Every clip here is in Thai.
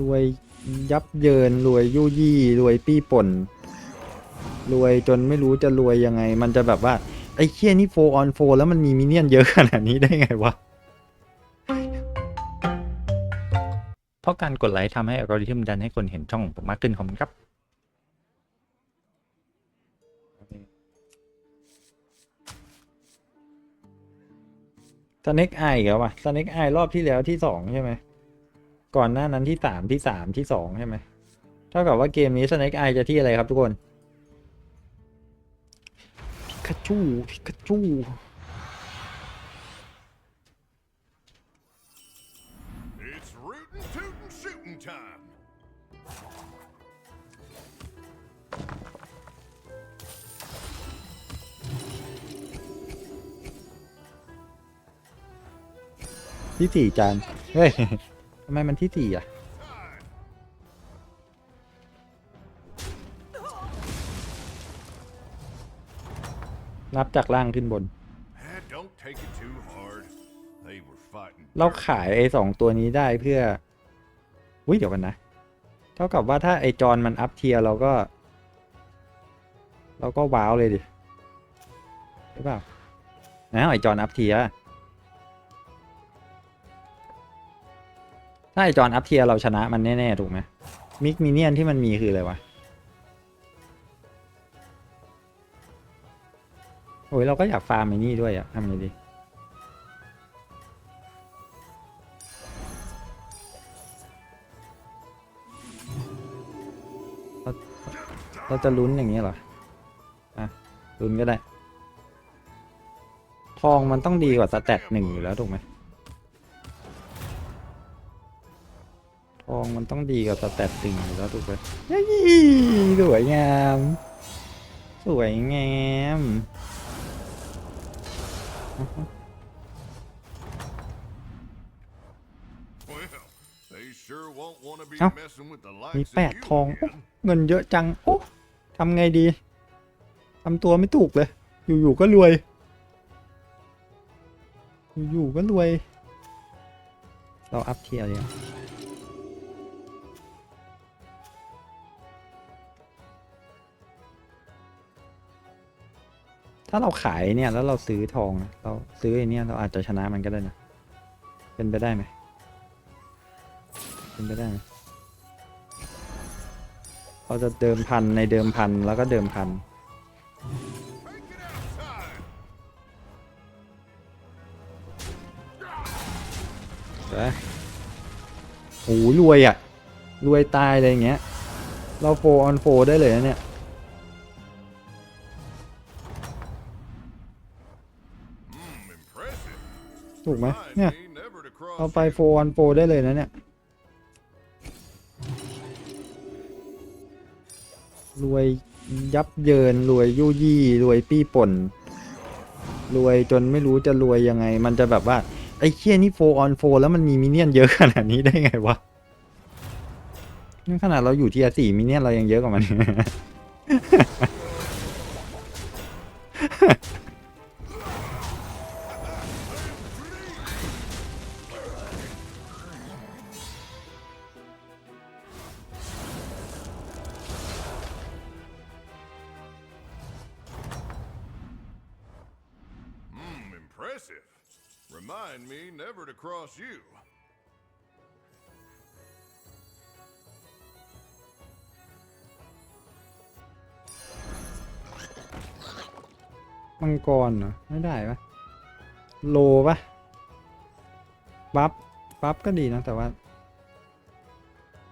รวยยับเยินรวยยู่ยี่รวยปี้ป่น รวยจนไม่รู้จะรวยยังไง มันจะแบบว่า ไอ้เคี้ยนี่โฟออนโฟแล้วมันมีมินเนี่ยนเยอะขนาดนี้ได้ไงวะ เพราะการกดไลค์ทำให้อัลกอริทึมดันให้คนเห็นช่องของผมมากขึ้นขอบคุณครับ สเน็กไออีกแล้ววะสเน็กไอรอบที่แล้วที่สองใช่ไหม ก่อนหน้านั้นที่สามที่สามที่สองใช่ไหมเท่ากับว่าเกมนี้สเน็กไอจะที่อะไรครับทุกคนพิกาจูพิกาจู It's rootin' tootin' shooting time. ที่สี่จานเฮ้ย ทำไมมันที่สี่อะนับจากล่างขึ้นบน Eh, don't take it too hard. They were fighting. เราขายไอ้สองตัวนี้ได้เพื่ออุ้ยเดี๋ยวกันนะ เท่ากับว่าถ้าไอจอนมันอัพเทียร์เราก็ เราก็ว้าวเลยดิใช่เปล่าอ้าวไอจอนอัพเทีย ถ้าไอจอนอัพเทียเราชนะมันแน่ๆถูกไหมมิกมิเนียนที่มันมีคืออะไรวะโอ้ยเราก็อยากฟาร์มไอ้นี่ด้วยอะทำไงดีเราจะลุ้นอย่างนี้เหรอ อะ ลุ้นก็ได้ ทองมันต้องดีกว่าสแตทหนึ่งอยู่แล้วถูกไหม องมันต้องดีกว่าสแตทหนึ่งอยู่แล้วถูกไหมยี่สวยงาม สวยงาม Well, they sure won't want to be Áo. messing with the มี likes แปด of ทอง you โอ้ again. เงินเยอะจัง โอ้ทำไงดี ทำตัวไม่ถูกเลย อยู่ๆก็รวย อยู่ๆก็รวย เราอัพเทียร์เลย ถ้าเราขายเนี่ยแล้วเราซื้อทองนะเราซื้อไอ้เนี่ยเราอาจจะชนะมันก็ได้นะเป็นไปได้ไหมเป็นไปได้ไหมเราจะเดิมพันในเดิมพันแล้วก็เดิมพันเดี๋ยวนะโอ้โหรวยอะ รวยตายเลยอย่างเงี้ย เราโฟออนโฟได้เลยนะเนี่ย ถูกไหม Remind เนี่ย me never to cross เราไป you. โฟออนโฟได้เลยนะเนี่ย รวยยับเยิน รวยยู่ยี่ รวยปี้ป่น รวยจนไม่รู้จะรวยยังไง มันจะแบบว่า ไอ้เคี้ยนี่โฟออนโฟแล้วมันมีมินเนี่ยนเยอะขนาดนี้ได้ไงวะนี่ขนาดเราอยู่ทียสี่มินเนี่ยนเรายังเยอะกว่ามัน How's you. มังกรเหรอไม่ได้ปะโลปะบัฟบัฟก็ดีนะแต่ว่า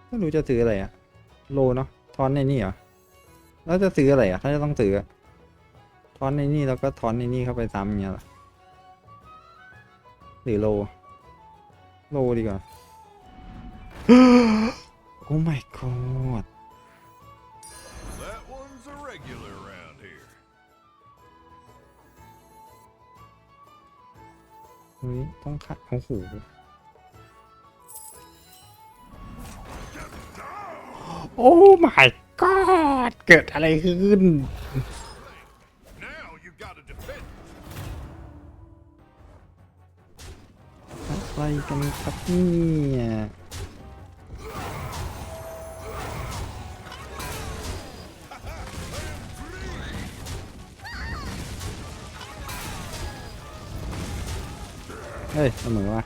ไม่รู้จะซื้ออะไรอะโลเนาะทอนในนี่เหรอแล้วจะซื้ออะไรอะถ้าจะต้องซื้อทอนในนี่แล้วก็ทอนในนี่เข้าไปซ้ำเงี้ยหรือโล โลดีกว่า โอ้ my god That one's a regular around here. เฮ้ยต้องขัดโอ้โหโอ้ my god เกิดอะไรขึ้น ไครกันครับเนี่ยเฮ้ยเสมอว่ะ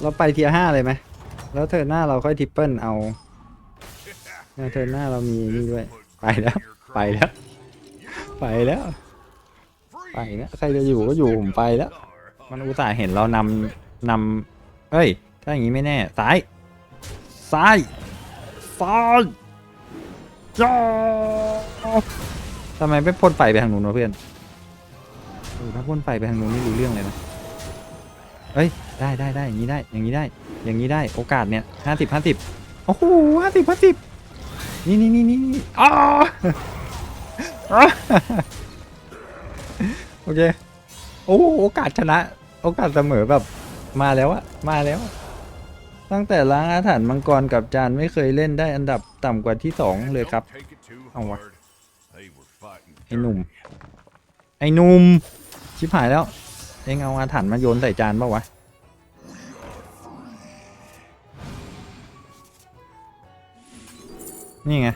เราไปเทียห้าเลยไหม แล้วเธอหน้าเราค่อยทิปเปิลเอาเธอหน้าเรามีนี่ด้วย ไปแล้ว ไปแล้ว ไปแล้ว ไปแล้ว ใครจะอยู่ก็อยู่ผมไปแล้ว มันอุตส่าห์เห็นเรานำนำเอ้ย ถ้าอย่างนี้ไม่แน่ ซ้าย ซ้าย ซ้ายจ้าทำไมไม่พ่นไฟไปทางนู้นวะเพื่อนเออถ้าพ่นไฟไปทางนู้นนี่รู้เรื่องเลยนะเอ้ย ได้ได้ได้อย่างนี้ได้ อย่างนี้ได้ อย่างนี้ได้ โอกาสเนี่ยห้าสิบห้าสิบโอ้โหห้าสิบห้าสิบนี่นี่นี่นี่อ้าอ้าโอเค โอ้โอกาสชนะ โอกาสเสมอแบบมาแล้วอะมาแล้วอะตั้งแต่ล้างอาถรรพ์มังกรกับจานไม่เคยเล่นได้อันดับต่ำกว่าที่สองเลยครับ Don't take it too Oh, what? hard. They were fighting ไอ้หนุ่ม ไอ้หนุ่ม ชิบหายแล้ว เอ็งเอาอาถรรพ์มาโยนใส่จานเปล่าวะ นี่ไง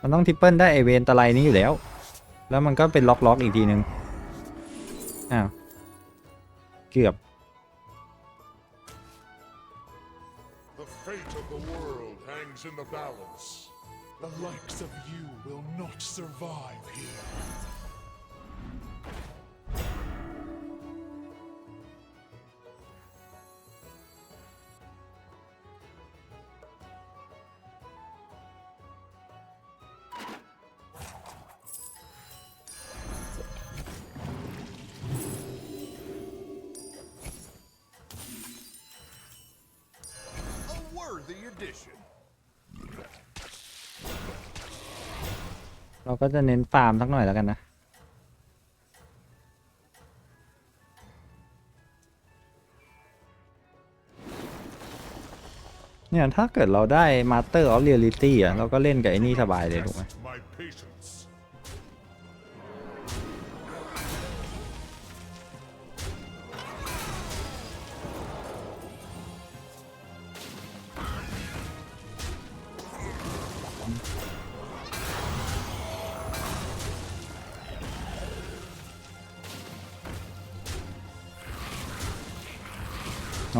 มันต้องทริปเปิลได้ไอเวนตะไลนี้อยู่แล้ว แล้วมันก็เป็นล็อกล็อกอีกทีนึงอ้าว เกือบ The fate of the world hangs in the balance. The likes of you will not survive here. ก็จะเน้นฟาร์มสักหน่อยแล้วกันนะ เนี่ย ถ้าเกิดเราได้มาสเตอร์ออฟเรียลิตี้อะ เราก็เล่นกับไอ้นี่สบายเลยถูกไหม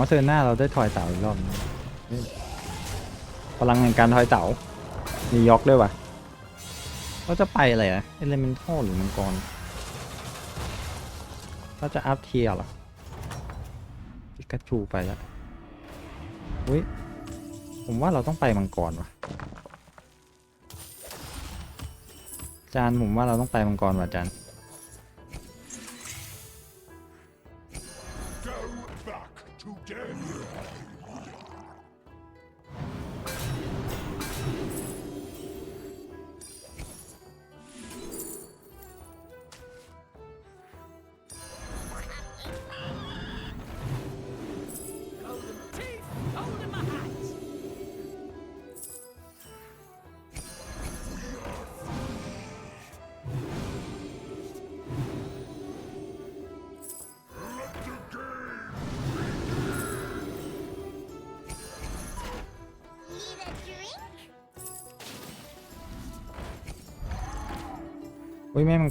เนาเทิร์นหน้าเราได้ทอยเต่าอีกรอบนึงพลังแห่งการทอยเต่ามียอกด้วยวะเราจะไปอะไรอะเอเลเมนทัลหรือมังกรเราจะอัพเทียร์หรอปิกาจูไปแล้วอุ้ยผมว่าเราต้องไปมังกรว่ะ จานผมว่าเราต้องไปมังกรว่ะจาน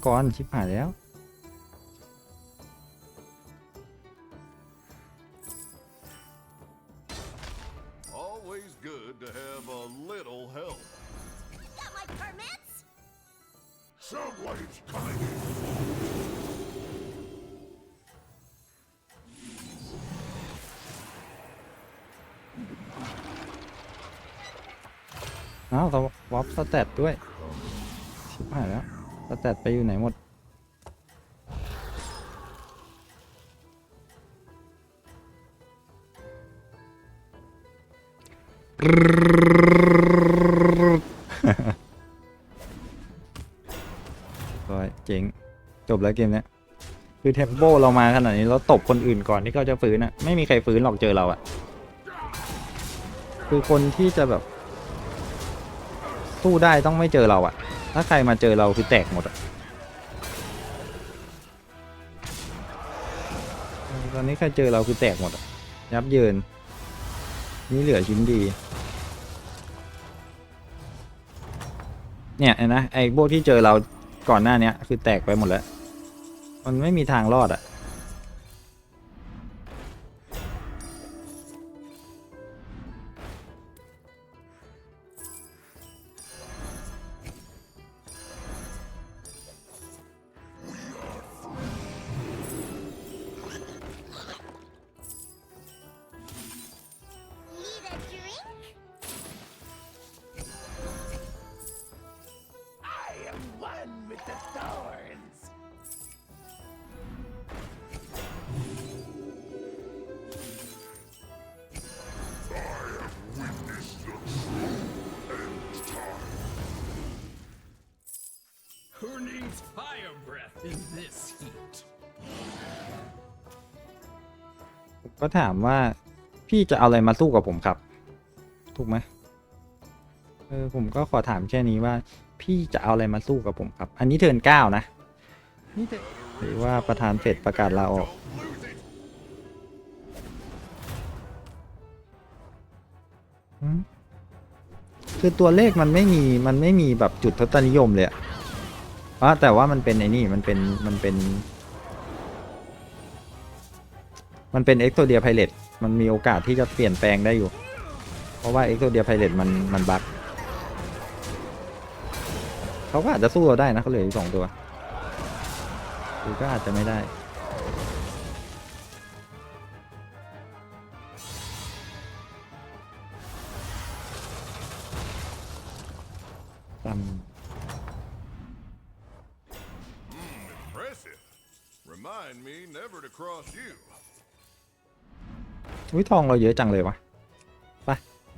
กรชิบหายแล้ว Always good to have a little help. Got my permits? Someone's coming in. อ้าวเราวอปสแตทด้วย ชิบหายแล้ว สแตทไปอยู่ไหนหมดร้อยเจ๋ง จบแล้วเกมเนี้ยคือเทมโปเรามาขนาดนี้ เราตบคนอื่นก่อนที่เขาจะฟื้นอะไม่มีใครฟื้นหรอกเจอเราอะคือคนที่จะแบบ สู้ได้ต้องไม่เจอเราอะ ถ้าใครมาเจอเราคือแตกหมดอะตอนนี้ใครเจอเราคือแตกหมดอะยับเยิน นี่เหลือชิ้นดี เนี่ยนะไอ้พวกที่เจอเราก่อนหน้านี้คือแตกไปหมดแล้ว มันไม่มีทางรอดอะ ก็ถามว่าพี่จะเอาอะไรมาสู้กับผมครับ ถูกไหมเออผมก็ขอถามแค่นี้ว่า พี่จะเอาอะไรมาสู้กับผมครับ อันนี้เทิร์นเก้านะนี่หรือว่าประธานเฟดประกาศลาออกคือตัวเลขมันไม่มีมันไม่มีแบบจุดทศนิยมเลยอะอะแต่ว่ามันเป็นไอ้นี่มันเป็นมันเป็น มันเป็นเอ็กโ d เดียไพเรตมันมีโอกาสที่จะเปลี่ยนแปลงได้อยู่ เพราะว่าเอ็กโ d เดียไพเรตมันมันบั๊กเขาก็อาจจะสู้เราได้นะเขาเหลืออีกสองตัวหรือก็อาจจะไม่ได้ตาม Impressive. Remind me never to cross you. อุ้ยทองเราเยอะจังเลยวะ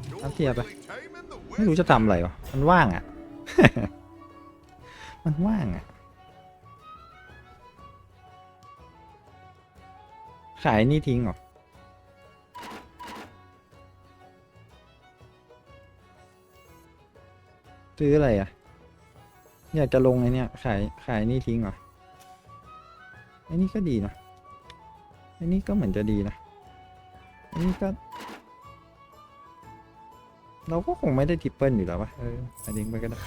You're Up here, really taming the ไม่รู้จะทำอะไรวะมันว่างอะ่ะ มันว่างอะ่ะ ขายนี่ทิ้งเหรอซื้ออะไรอะ่ะ อยากจะลงไอ้เนี่ยขายขายนี่ทิ้งเหรอไอ้นี่ก็ดีนะไอ้นี่ก็เหมือนจะดีนะ อ้นี่ก็ เราก็คงไม่ได้ทิปเปิลอยู่แล้วปะเอออันนี้ไปก็ได้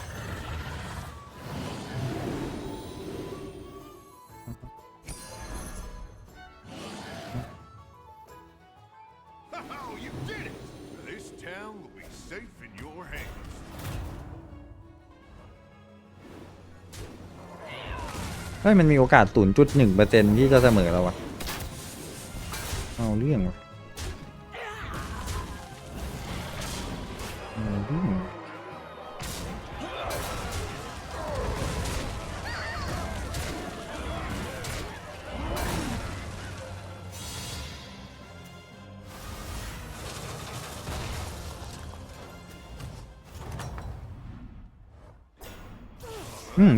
Oh, you did it! This town will be safe in your hands. เฮ้ยมันมีโอกาส 0.1%ที่จะเสมอเราวะเอาเรื่องวะ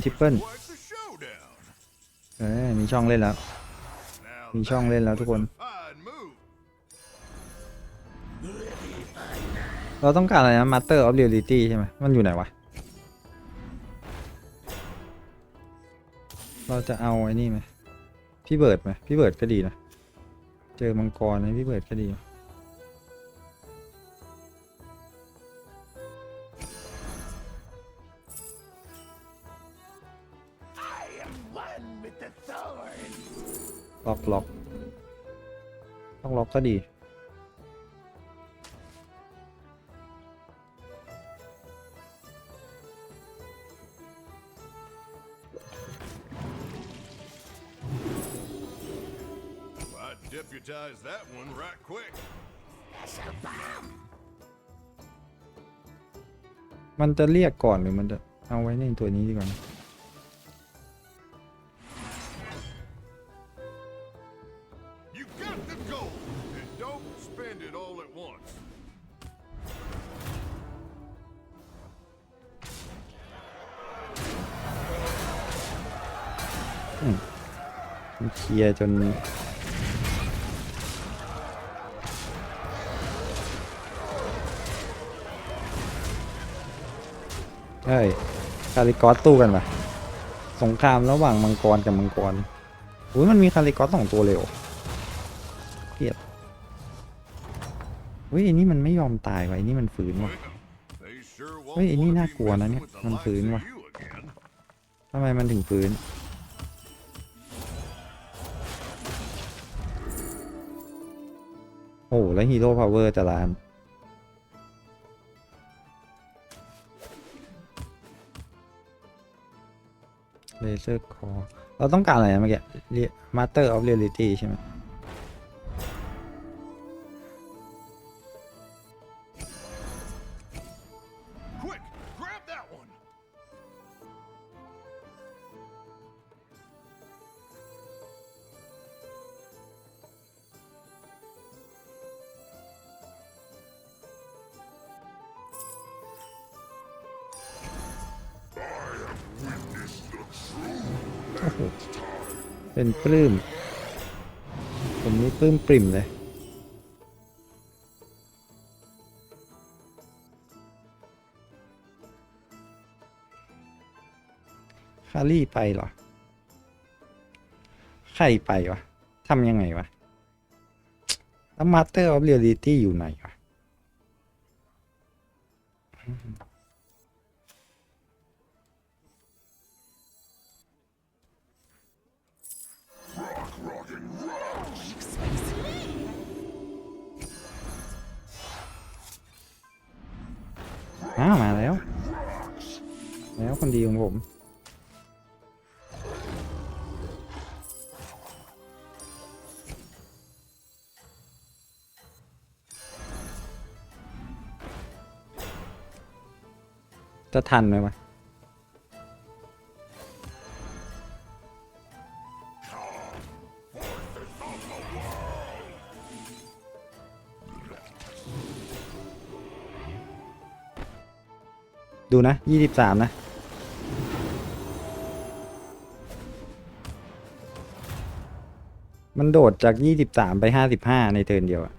อืมทริปเปิล Quite the showdown. เออมีช่องเล่นแล้ว Now มีช่องเล่นแล้วทุกคน that's a fine move. เราต้องการอะไรนะ Master of Reality ใช่ไหมมันอยู่ไหนวะ เราจะเอาไอ้นี่ไหมพี่เบิร์ดไหมพี่เบิร์ดก็ดีนะ เจอมังกรนะพี่เบิร์ดก็ดีล็อ ต้องล็อกก็ดี I deputize that one right quick. มันจะเรียกก่อนหรือมันจะเอาไว้ในตัวนี้ดีกว่านะ เคลียร์จนเฮ้ยคาริกอสตู้กันปะสงครามระหว่างมังกรกับมังกรอุ้ยมันมีคาริกอสสองตัวเลยเหรอเกลียดเฮ้ยไอ้นี่มันไม่ยอมตายว่ะไอ้นี่มันฝืนว่ะเฮ้ยไอ้นี่น่ากลัวนะเนี่ยมันฝืนว่ะทำไมมันถึงฝืน โอ้โหแล้วฮีโร่พาวเวอร์แต่ละอันเลเซอร์คอเราต้องการอะไรนะเมื่อกี้มาสเตอร์ออฟเรียลิตี้ใช่ไหม เป็นปลื้มผมนี่ปลื้มปริ่มเลยคารี่ไปเหรอ ใครไปวะทำยังไงวะ แล้วมาสเตอร์ออฟเรียลิตี้อยู่ไหนวะ อ้าวมาแล้ว แล้วคนดีของผม จะทันไหมวะ ดูนะยี่สิบสามนะ มันโดดจากยี่สิบสามไปห้าสิบห้าในเทิร์นเดียวอะ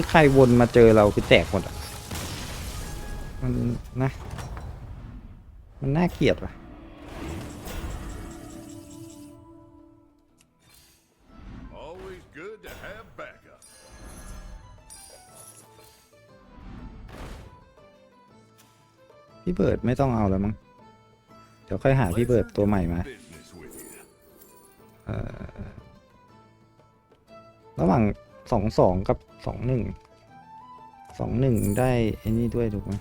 คือใครวนมาเจอเราคือแตกหมดอะ มันนะ มันน่าเกลียดว่ะ Always good to have backup. พี่เบิร์ดไม่ต้องเอาแล้วมั้ง เดี๋ยวค่อยหาพี่เบิร์ดตัวใหม่มา Business with you. ระหว่าง สองสองกับสองหนึ่งสองหนึ่งได้ไอ้นี่ด้วยถูกไหม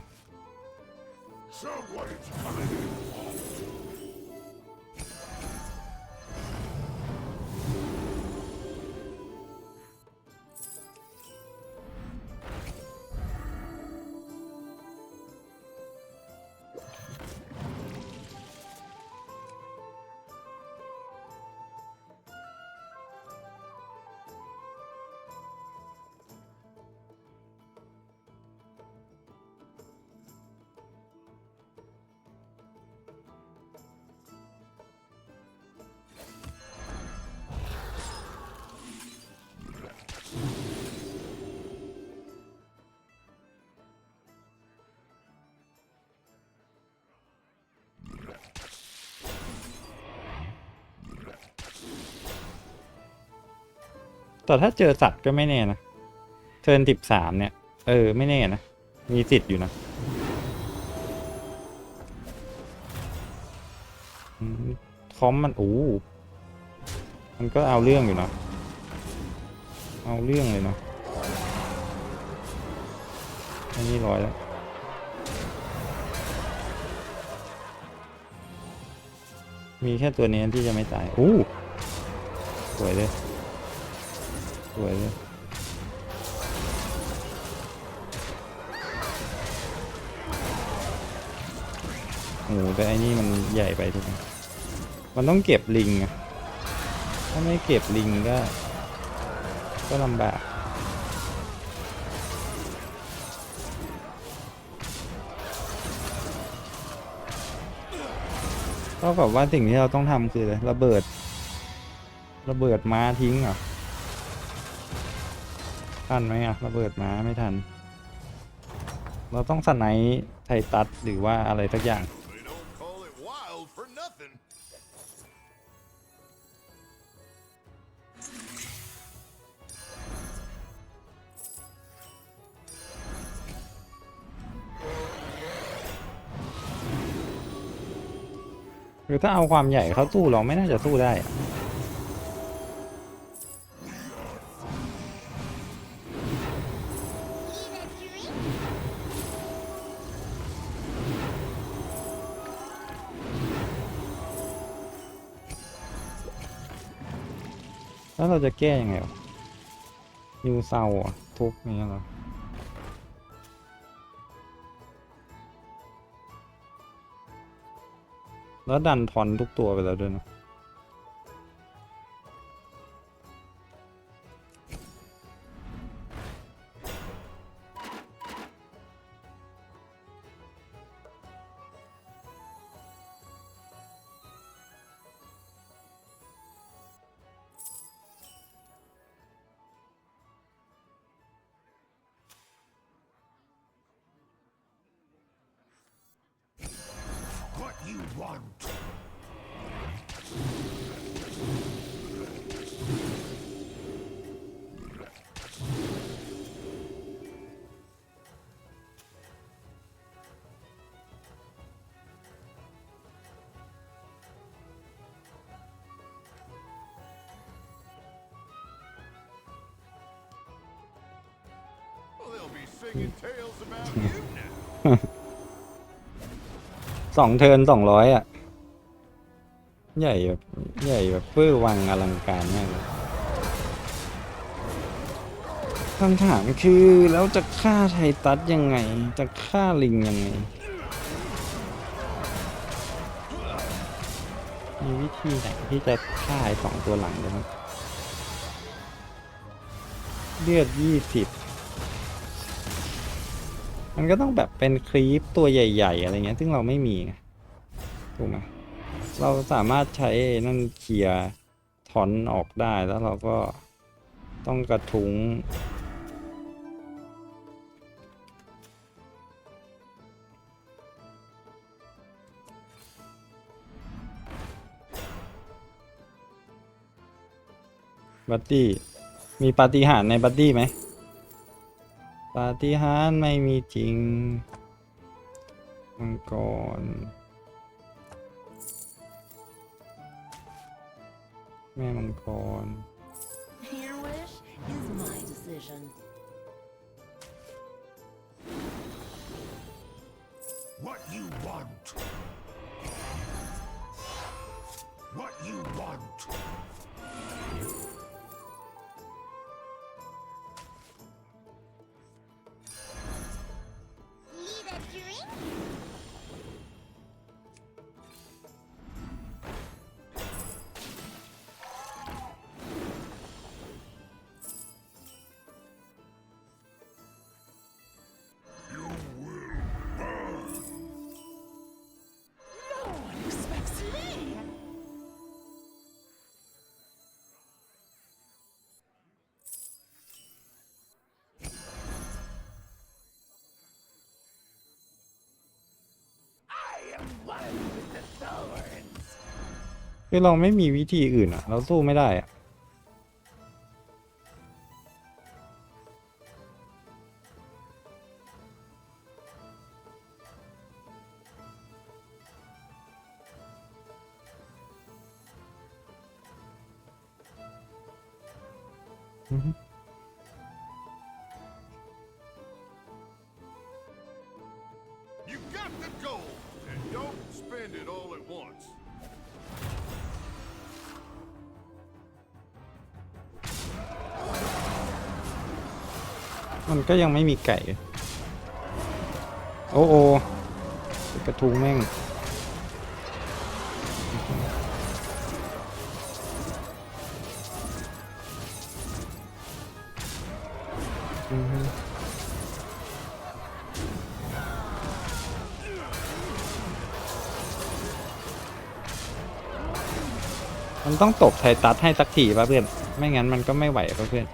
แต่ถ้าเจอสัตว์ก็ไม่แน่นะเทิร์นสิบสามเนี่ย เออ ไม่แน่นะ มีสิทธิ์อยู่นะคอมมันโอ้มันก็เอาเรื่องอยู่นะ เอาเรื่องเลยเนาะอันนี้ร้อยแล้วมีแค่ตัวนี้ที่จะไม่ตายโอ้สวยเลย สวยเลยโอ้โหแต่อันนี้มันใหญ่ไปทุกคนมันต้องเก็บลิงอะถ้าไม่เก็บลิงก็ ก็ลำบากก็แบบว่าสิ่งที่เราต้องทำคืออะไรระเบิด ระเบิดม้าทิ้งเหรอ ทันไหมอะระเบิดม้าไม่ทัน เราต้องสไนป์ไทตัสหรือว่าอะไรสักอย่าง They don't call it wild for nothing. หรือถ้าเอาความใหญ่เขาสู้เราไม่น่าจะสู้ได้ แล้วเราจะแก้ยังไงวะยูเซาอะทุกนี้เหรอแล้วดันทอนทุกตัวไปแล้วด้วยนะ สองเทินสองร้อยอะ ใหญ่แบบใหญ่แบบเพื่อวังอลังการมากเลยคำถามคือแล้วจะฆ่าไทตัสยังไง จะฆ่าลิงยังไง มีวิธีไหนที่จะฆ่าไอสองตัวหลังได้ไหมเลือดยี่สิบ มันก็ต้องแบบเป็นครีปตัวใหญ่ ๆ อะไรเงี้ย ซึ่งเราไม่มีไงถูกไหมเราสามารถใช้นั่นเคลียร์ถอนออกได้แล้วเราก็ต้องกระทุ้งบัดดี้มีปาฏิหาริย์ในบัดดี้ไหม ปาฏิหาริย์ไม่มีจริง มังกร แม่มังกร Your wish is my decision. What you want? What you want? คือเราไม่มีวิธีอื่นอะเราสู้ไม่ได้อะอือ มันก็ยังไม่มีไก่ โอ้โอกระทุงแม่ง มันต้องตบไทตัสให้สักทีป่ะเพื่อน ไม่งั้นมันก็ไม่ไหวป่ะเพื่อน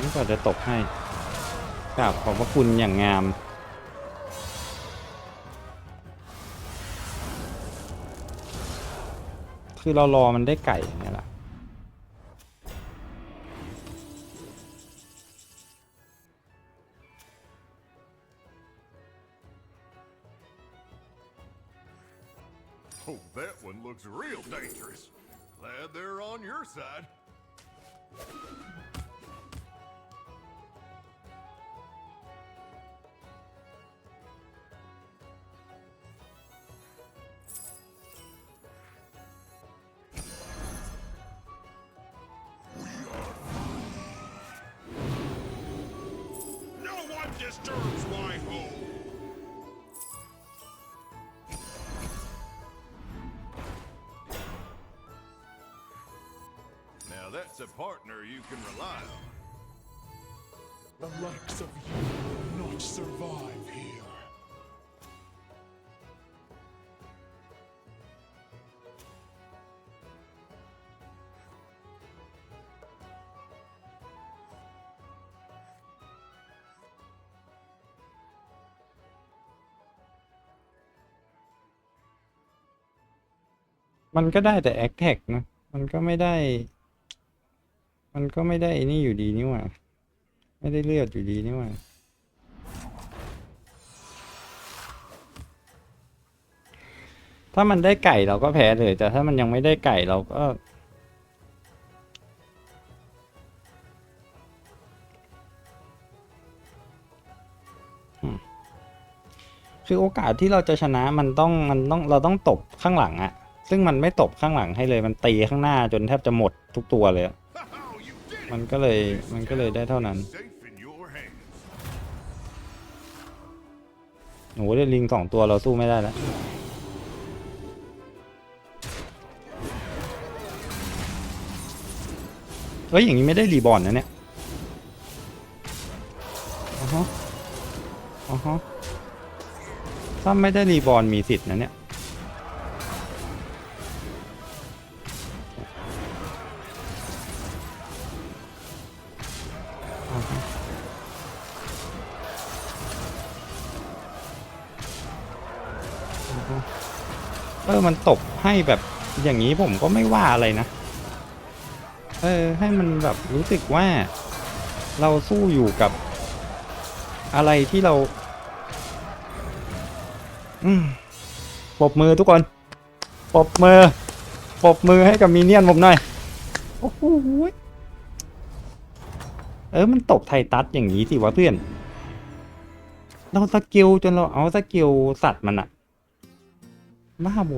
นี่ก็จะตกให้กราบขอบพระคุณอย่างงามคือเรารอมันได้ไก่ It's a partner you can rely on. The likes of you will not survive here. มันก็ได้แต่แอคแท็กนะ มันก็ไม่ได้ มันก็ไม่ได้นี่อยู่ดีนี่หว่า ไม่ได้เลือดอยู่ดีนี่หว่า ถ้ามันได้ไก่เราก็แพ้เลย แต่ถ้ามันยังไม่ได้ไก่เราก็คือโอกาสที่เราจะชนะมันต้องมันต้องเราต้องตบข้างหลังอะซึ่งมันไม่ตบข้างหลังให้เลยมันตีข้างหน้าจนแทบจะหมดทุกตัวเลยอะ มันก็เลยมันก็เลยได้เท่านั้นโอ้โหได้ลิงสองตัวเราสู้ไม่ได้แล้วเฮ้ยอย่างนี้ไม่ได้รีบอร์นนะเนี่ยอ๋อฮะอ๋อฮะถ้าไม่ได้รีบอร์นมีสิทธิ์นะเนี่ย เออ มันตบให้แบบอย่างนี้ผมก็ไม่ว่าอะไรนะ เออ ให้มันแบบรู้สึกว่า เราสู้อยู่กับอะไรที่เรา อืมปบมือทุกคนปบมือปบมือให้กับมีเนียนผมหน่อย โอ้โหเออ มันตบไทตัสอย่างนี้สิวะเพื่อน เราสกิลจนเราเอาสกิลสัตว์มันอะ บ้าโบ